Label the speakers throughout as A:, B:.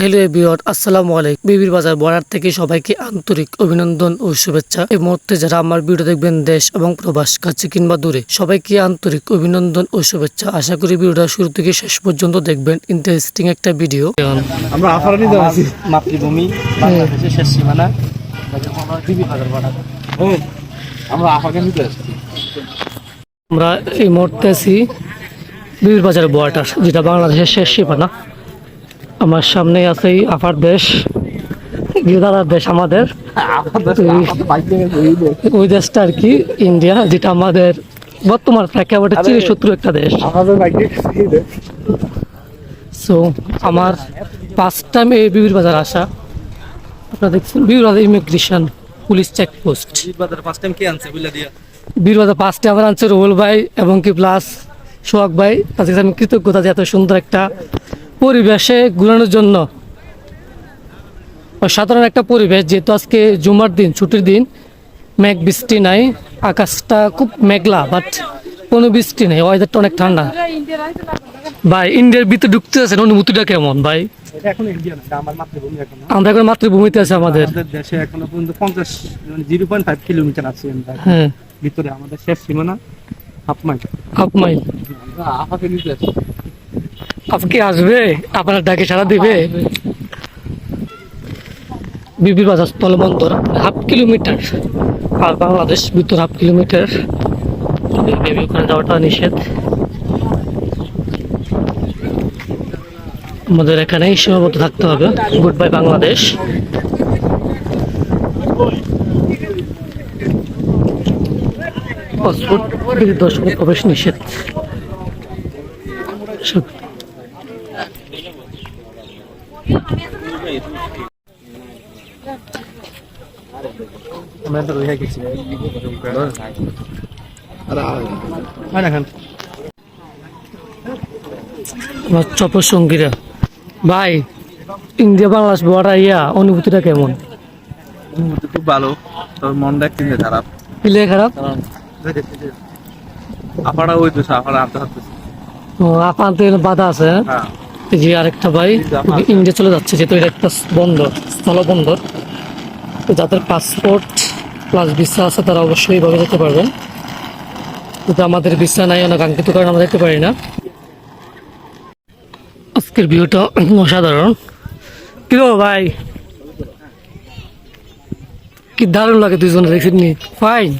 A: Hello everyone আসসালামু আলাইকুম। বিবির বাজার বর্ডার থেকে সবাইকে আন্তরিক অভিনন্দন ও শুভেচ্ছা। এই মুহূর্তে যারা আমার ভিডিও দেখবেন দেশ এবং প্রবাস কাছে কিংবা দূরে সবাইকে আন্তরিক অভিনন্দন ও শুভেচ্ছা। আশা করি ভিডিওটা শুরু থেকে শেষ পর্যন্ত দেখবেন। ইন্টারেস্টিং একটা ভিডিও
B: আমরা আফারানি আছি।
C: মাতৃভূমি বাংলাদেশের শেষ সীমানা। যাকে বিবি বাজার বর্ডার।
B: আমরা আফাগানিতে আসছি।
A: আমরা এই মুহূর্তে আছি বিবির বাজার বর্ডার যেটা বাংলাদেশের শেষ সীমানা। আমার সামনে আছে আফার দেশ দাদার দেশ আমাদের। ওই দেশটা আর কি ইন্ডিয়া যেটা আমাদের বর্তমান প্রেক্ষাপটে চির শত্রু একটা দেশ। সো আমার ফার্স্ট টাইম এই বিবির বাজার আসা। আপনারা দেখছেন Bibir Bazar immigration police checkpost
C: বাজার ফার্স্ট টাইম কে আনছে বুঝলা দিয়া?
A: বিবির বাজার ফার্স্টে আমার আনছে রুহুল ভাই এবং কি প্লাস সোহাগ ভাই। তাদের কাছে আমি কৃতজ্ঞতা যে এত সুন্দর একটা পরিবেশে ঘুরানোর জন্য। সাধারণ একটা পরিবেশ যেহেতু আজকে জুমার দিন ছুটির দিন। মেঘ বৃষ্টি নাই আকাশটা খুব মেঘলা বাট কোনো বৃষ্টি নেই ওয়েদারটা অনেক ঠান্ডা। ভাই ইন্ডিয়ার ভিতরে ঢুকতে আছেন অনুভূতিটা কেমন ভাই?
C: আমার এখন।
A: মাতৃভূমিতে আছে আমাদের।
C: দেশে এখনও পর্যন্ত পঞ্চাশ জিরো পয়েন্ট ফাইভ কিলোমিটার আছে
A: হ্যাঁ।
C: ভিতরে আমাদের শেষ সীমানা হাফ মাইল।
A: Half mile.
B: আফাগানিতে আসছি
A: আপনি আসবে? আপনার ডাকে সারা দিবে? বিবি বাজার স্থলবন্দর হাফ কিলোমিটার। আর বাংলাদেশ ভিতর হাফ কিলোমিটার। বেবি, ওখানে যাওয়াটা নিষেধ। আমাদের এখানেই সীমাবদ্ধ থাকতে হবে। গুড বাই বাংলাদেশ পাসপোর্ট দর্শক প্রবেশ নিষেধ।
C: আমরা তো রয়ে গেছি না খান
A: আমার চপর সঙ্গীরা। ভাই ইন্ডিয়া বাংলাদেশ বর্ডার ইয়া অনুভূতিটা কেমন?
C: অনুভূতি খুব ভালো। তবে মনটা একটু খারাপ।
A: পিলে খারাপ?
C: আপাড়া ওই তো আপাড়া আনতে
A: ও, আপনাদের বাধা আছে হ্যাঁ?
C: হ্যাঁ।
A: যে আরেকটা ভাই ইন্ডিয়া চলে যাচ্ছে যেহেতু এটা একটা বন্দর স্থল বন্দর। তো যাদের পাসপোর্ট প্লাস ভিসা আছে তারা অবশ্যই এইভাবে যেতে পারবেন। কিন্তু আমাদের ভিসা নাই অনাকাঙ্ক্ষিত কারণে আমরা যেতে পারি না। আজকের ভিউটা অসাধারণ। কিরো ভাই? কি দারুণ লাগে দুজনে দেখছেন ফাইন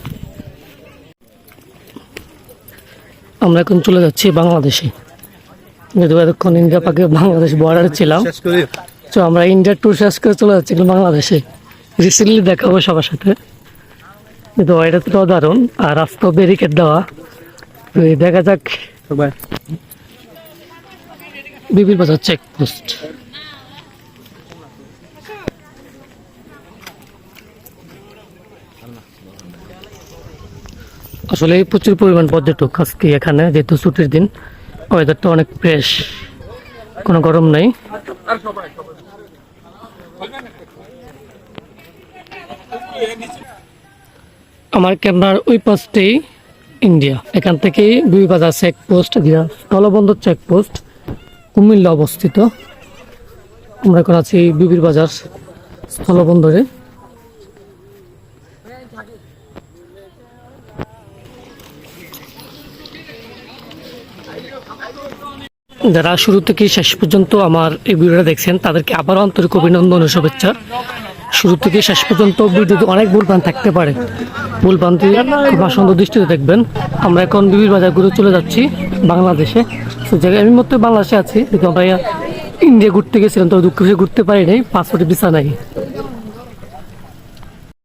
A: আমরা এখন চলে যাচ্ছি বাংলাদেশে। যেহেতু এতক্ষণ ইন্ডিয়া পাকে বাংলাদেশ বর্ডারে ছিলাম। তো আমরা ইন্ডিয়ার ট্যুর শেষ করে চলে যাচ্ছি বাংলাদেশে। রিসেন্টলি দেখাবো সবার সাথে। কিন্তু এটা তো দারুণ আর রাস্তা ব্যারিকেড দেওয়া। তো এই দেখা যাক। বিবির বাজার চেকপোস্ট আসলে প্রচুর পরিমাণ পর্যটক আজকে এখানে যেহেতু ছুটির দিন। ওয়েদারটা অনেক ফ্রেশ কোনো গরম নেই। আমার ক্যামেরার ওই পাশটাই ইন্ডিয়া। এখান থেকেই দুই বাজার চেকপোস্ট যেটা স্থলবন্দর চেকপোস্ট কুমিল্লা অবস্থিত। আমরা এখন আছি বিবির বাজার স্থলবন্দরে। যারা শুরু থেকে শেষ পর্যন্ত আমার এই ভিডিওটা দেখছেন, তাদেরকে আবারও আন্তরিক অভিনন্দন ও শুভেচ্ছা। শুরু থেকে শেষ পর্যন্ত ভিডিওতে অনেক ভুলভ্রান্ত থাকতে পারে। ভুলভ্রান্তি বাসন্ত সুন্দর দৃষ্টিতে দেখবেন। আমরা এখন বিভিন্ন বাজার ঘুরে চলে যাচ্ছি বাংলাদেশে। জায়গায় আমি মতো বাংলাদেশে আছি। কিন্তু আমরা ইন্ডিয়া ঘুরতে গেছিলাম, তবে দুঃখ ঘুরতে পারি নাই। পাসপোর্টে ভিসা নাই।